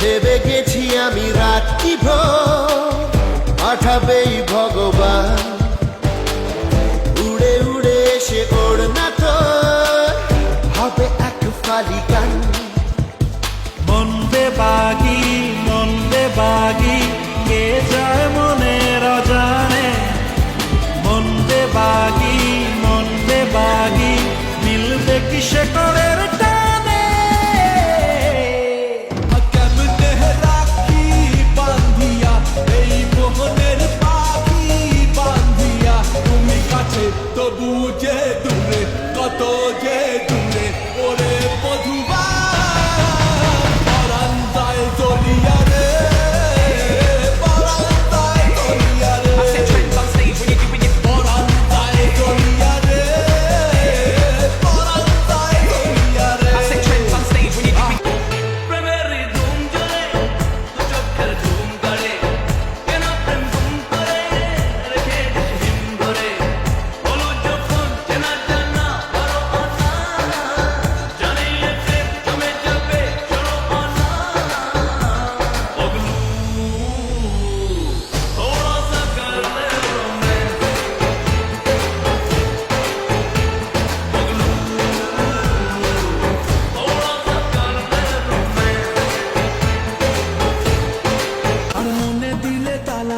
ভেবে গেছি আমি রাত্রি ভোর। পাঠাবেই ভগবান। উড়ে উড়ে এসে ওর না তো হবে এক ফালি গান। মন্দে বাগি মন্দে বাগি, কে যায় মনের অজানে? মন্দে বাগি মন্দে বাগি, মিলবে কিসে করের তবু যে দূরে কত যে